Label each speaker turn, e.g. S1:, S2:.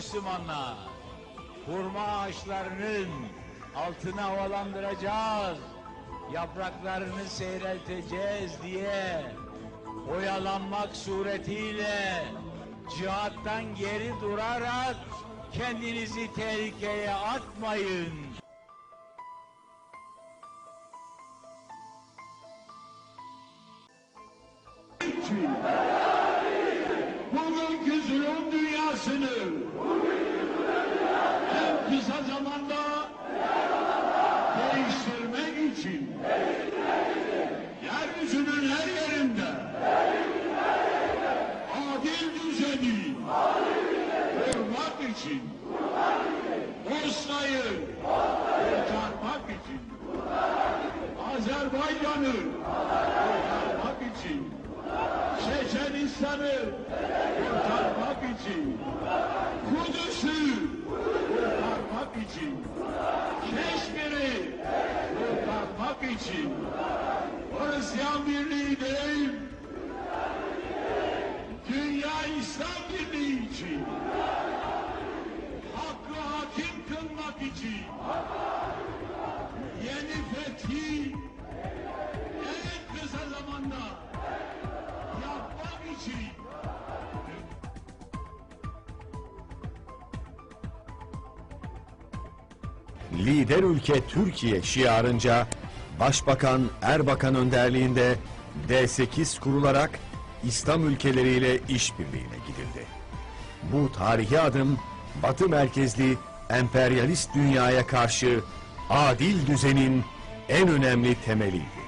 S1: Müslümanlar. Hurma ağaçlarının altına havalandıracağız. Yapraklarını seyrelteceğiz diye oyalanmak suretiyle cihattan geri durarak kendinizi tehlikeye atmayın.
S2: için kısa zamanda değiştirmek için yeryüzünün her yerinde adil düzeni kurmak için Bosna'yı kurtarmak için Azerbaycan'ı kurtarmak için Çeçenistan'ı kurtarmak için, Kudüs'ü kurtarmak için, Keşmir'i kurtarmak için, Hristiyan Birliği değil, Dünya İslam Birliği için, hakkı hakim kılmak için, yeni fethi en kısa zamanda yapmak için.
S3: Lider ülke Türkiye şiarınca Başbakan Erbakan önderliğinde D8 kurularak İslam ülkeleriyle işbirliğine gidildi. Bu tarihi adım Batı merkezli emperyalist dünyaya karşı adil düzenin en önemli temeliydi.